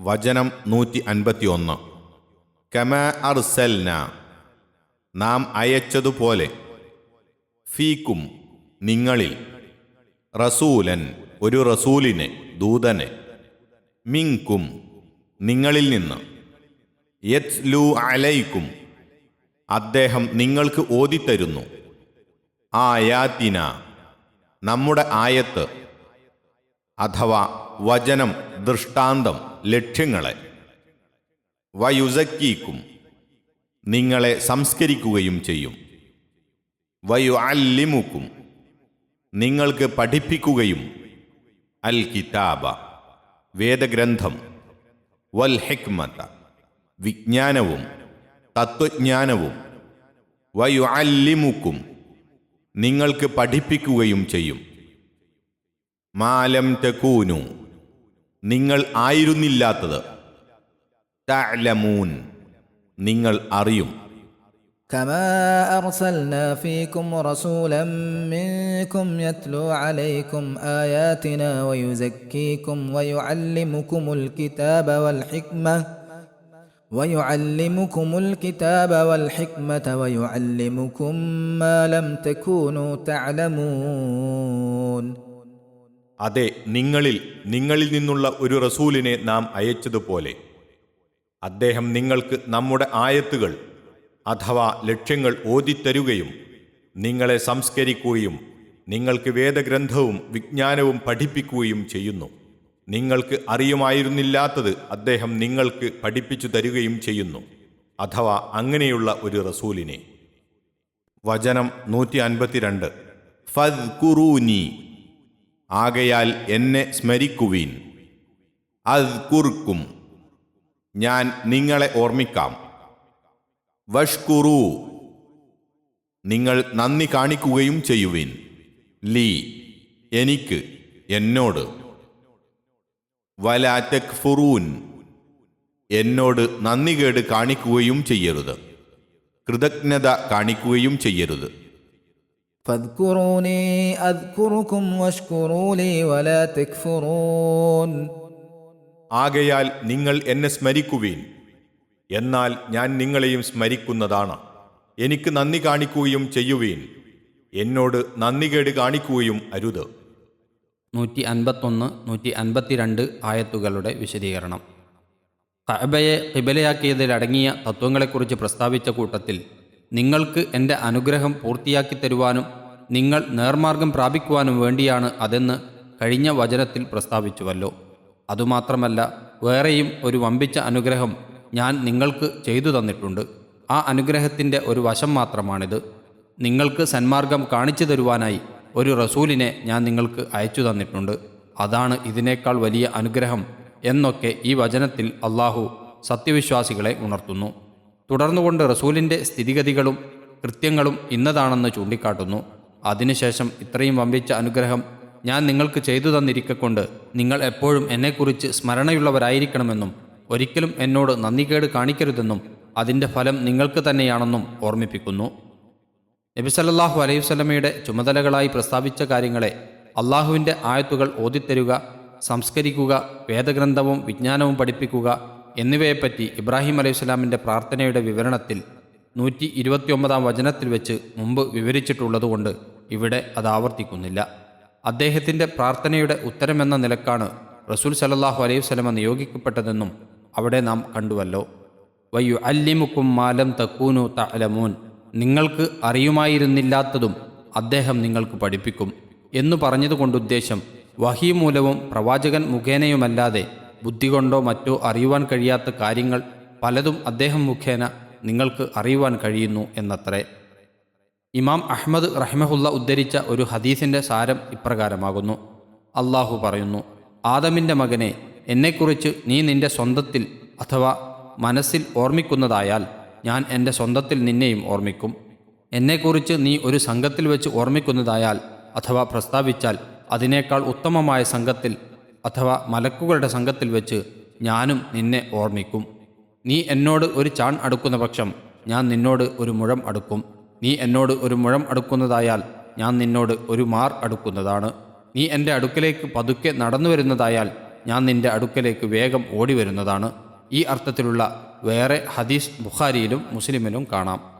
വചനം നൂറ്റി അൻപത്തി ഒന്ന് കമ അർസൽന നാം അയച്ചതുപോലെ ഫീക്കും നിങ്ങളിൽ റസൂലൻ ഒരു റസൂലിനെ ദൂതനെ മിങ്കും നിങ്ങളിൽ നിന്ന് യത്ലു അലൈക്കും അദ്ദേഹം നിങ്ങൾക്ക് ഓതിത്തരുന്നു. ആയാത്തിന നമ്മുടെ ആയത്ത് അഥവാ വചനം ദൃഷ്ടാന്തം ലക്ഷ്യങ്ങളെ വയുസക്കീക്കും നിങ്ങളെ സംസ്കരിക്കുകയും ചെയ്യും. വയു അല്ലിമുക്കും നിങ്ങൾക്ക് പഠിപ്പിക്കുകയും അൽ കിതാബ വേദഗ്രന്ഥം വൽ ഹെക്മത്ത വിജ്ഞാനവും തത്വജ്ഞാനവും വയു അല്ലിമുക്കും നിങ്ങൾക്ക് പഠിപ്പിക്കുകയും ചെയ്യും. മാലം തെക്കൂനു നിങ്ങൾ ആയിരുന്നില്ലാത്തത് തഅലമൂൻ നിങ്ങൾ അറിയും كما أرسلنا فيكم رسولا منكم يتلو عليكم آياتنا ويزكيكم ويعلمكم الكتاب والحكمة ويعلمكم الكتاب والحكمة ويعلمكم ما لم تكونوا تعلمون അതെ നിങ്ങളിൽ നിങ്ങളിൽ നിന്നുള്ള ഒരു റസൂലിനെ നാം അയച്ചതുപോലെ. അദ്ദേഹം നിങ്ങൾക്ക് നമ്മുടെ ആയത്തുകൾ അഥവാ ലക്ഷ്യങ്ങൾ ഓതിത്തരുകയും നിങ്ങളെ സംസ്കരിക്കുകയും നിങ്ങൾക്ക് വേദഗ്രന്ഥവും വിജ്ഞാനവും പഠിപ്പിക്കുകയും ചെയ്യുന്നു. നിങ്ങൾക്ക് അറിയുമായിരുന്നില്ലാത്തത് അദ്ദേഹം നിങ്ങൾക്ക് പഠിപ്പിച്ചു തരുകയും ചെയ്യുന്നു. അഥവാ അങ്ങനെയുള്ള ഒരു റസൂലിനെ. വചനം നൂറ്റി അൻപത്തിരണ്ട് ഫദ് കുറൂനി ആകയാൽ എന്നെ സ്മരിക്കുവീൻ. അത് കുറുക്കും. ഞാൻ നിങ്ങളെ ഓർമ്മിക്കാം. വഷ്കുറു. നിങ്ങൾ നന്ദി കാണിക്കുകയും ചെയ്യുവിൻ. ലീ എനിക്ക് എന്നോട്. വലാറ്റക് ഫുറൂൻ എന്നോട് നന്ദികേട് കാണിക്കുകയും ചെയ്യരുത്. കൃതജ്ഞത കാണിക്കുകയും ചെയ്യരുത്. فاذكروني أذكركم واشكروا لي ولا تكفرون ആകയാൽ നിങ്ങൾ എന്നെ സ്മരിക്കുവീൻ എന്നാൽ ഞാൻ നിങ്ങളെയും സ്മരിക്കുന്നതാണ് എനിക്ക് നന്ദി കാണിക്കുകയും ചെയ്യുവീൻ എന്നോട് നന്ദികേട് കാണിക്കുകയും അരുത് നൂറ്റി അൻപത്തൊന്ന് നൂറ്റി അൻപത്തിരണ്ട് ആയത്തുകളുടെ വിശദീകരണം കഅബയെ കിബലയാക്കിയതിലടങ്ങിയ തത്വങ്ങളെക്കുറിച്ച് പ്രസ്താവിച്ച കൂട്ടത്തിൽ നിങ്ങൾക്ക് എന്റെ അനുഗ്രഹം പൂർത്തിയാക്കി തരുവാനും നിങ്ങൾ നേർമാർഗം പ്രാപിക്കുവാനും വേണ്ടിയാണ് അതെന്ന് കഴിഞ്ഞ വചനത്തിൽ പ്രസ്താവിച്ചുവല്ലോ. അതുമാത്രമല്ല വേറെയും ഒരു വമ്പിച്ച അനുഗ്രഹം ഞാൻ നിങ്ങൾക്ക് ചെയ്തു തന്നിട്ടുണ്ട്. ആ അനുഗ്രഹത്തിന്റെ ഒരു വശം മാത്രമാണിത്. നിങ്ങൾക്ക് സന്മാർഗം കാണിച്ചു തരുവാനായി ഒരു റസൂലിനെ ഞാൻ നിങ്ങൾക്ക് അയച്ചു തന്നിട്ടുണ്ട്. അതാണ് ഇതിനേക്കാൾ വലിയ അനുഗ്രഹം എന്നൊക്കെ ഈ വചനത്തിൽ അള്ളാഹു സത്യവിശ്വാസികളെ ഉണർത്തുന്നു. തുടർന്നുകൊണ്ട് റസൂലിന്റെ സ്ഥിതിഗതികളും കൃത്യങ്ങളും ഇന്നതാണെന്ന് ചൂണ്ടിക്കാട്ടുന്നു. അതിനുശേഷം ഇത്രയും വമ്പിച്ച അനുഗ്രഹം ഞാൻ നിങ്ങൾക്ക് ചെയ്തു തന്നിരിക്കൊണ്ട് നിങ്ങൾ എപ്പോഴും എന്നെക്കുറിച്ച് സ്മരണയുള്ളവരായിരിക്കണമെന്നും ഒരിക്കലും എന്നോട് നന്ദികേട് കാണിക്കരുതെന്നും അതിന്റെ ഫലം നിങ്ങൾക്ക് തന്നെയാണെന്നും ഓർമ്മിപ്പിക്കുന്നു. നബി സല്ലല്ലാഹു അലൈഹി സ്വലമയുടെ ചുമതലകളായി പ്രസ്താവിച്ച കാര്യങ്ങളെ അള്ളാഹുവിന്റെ ആയത്തുകൾ ഓതിത്തരുക സംസ്കരിക്കുക വേദഗ്രന്ഥവും വിജ്ഞാനവും പഠിപ്പിക്കുക എന്നിവയെപ്പറ്റി ഇബ്രാഹിം അലൈഹി സ്വലാമിന്റെ പ്രാർത്ഥനയുടെ വിവരണത്തിൽ നൂറ്റി ഇരുപത്തിയൊമ്പതാം വചനത്തിൽ വെച്ച് മുമ്പ് വിവരിച്ചിട്ടുള്ളതുകൊണ്ട് ഇവിടെ അത് ആവർത്തിക്കുന്നില്ല. അദ്ദേഹത്തിന്റെ പ്രാർത്ഥനയുടെ ഉത്തരമെന്ന നിലക്കാണ് റസൂൽ സലല്ലാഹു അലൈഹി സ്വലമ നിയോഗിക്കപ്പെട്ടതെന്നും അവിടെ നാം കണ്ടുവല്ലോ. വയ്യു അല്ലിമുക്കും മാലം തക്കൂനു തലമൂൻ നിങ്ങൾക്ക് അറിയുമായിരുന്നില്ലാത്തതും അദ്ദേഹം നിങ്ങൾക്ക് പഠിപ്പിക്കും. എന്നു പറഞ്ഞതുകൊണ്ടുദ്ദേശം വഹി മൂലവും പ്രവാചകൻ മുഖേനയുമല്ലാതെ ബുദ്ധി കൊണ്ടോ മറ്റോ അറിയുവാൻ കഴിയാത്ത കാര്യങ്ങൾ പലതും അദ്ദേഹം മുഖേന നിങ്ങൾക്ക് അറിയുവാൻ കഴിയുന്നു എന്നത്രേ. ഇമാം അഹ്മദ് റഹ്മഹുല്ല ഉദ്ധരിച്ച ഒരു ഹദീസിന്റെ സാരം ഇപ്രകാരമാകുന്നു. അള്ളാഹു പറയുന്നു ആദമിന്റെ മകനെ എന്നെക്കുറിച്ച് നീ നിന്റെ സ്വന്തത്തിൽ അഥവാ മനസ്സിൽ ഓർമ്മിക്കുന്നതായാൽ ഞാൻ എന്റെ സ്വന്തത്തിൽ നിന്നെയും ഓർമ്മിക്കും. എന്നെക്കുറിച്ച് നീ ഒരു സംഘത്തിൽ വെച്ച് ഓർമ്മിക്കുന്നതായാൽ അഥവാ പ്രസ്താവിച്ചാൽ അതിനേക്കാൾ ഉത്തമമായ സംഘത്തിൽ അഥവാ മലക്കുകളുടെ സംഘത്തിൽ വെച്ച് ഞാനും നിന്നെ ഓർമ്മിക്കും. നീ എന്നോട് ഒരു ചാൺ അടുക്കുന്ന പക്ഷം ഞാൻ നിന്നോട് ഒരു മുഴം അടുക്കും. നീ എന്നോട് ഒരു മുഴം അടുക്കുന്നതായാൽ ഞാൻ നിന്നോട് ഒരു മാർ അടുക്കുന്നതാണ്. നീ എന്റെ അടുക്കലേക്ക് പതുക്കെ നടന്നു വരുന്നതായാൽ ഞാൻ നിന്റെ അടുക്കലേക്ക് വേഗം ഓടി വരുന്നതാണ് ഈ അർത്ഥത്തിലുള്ള വേറെ ഹദീസ് ബുഖാരിയിലും മുസ്ലിമിലും കാണാം.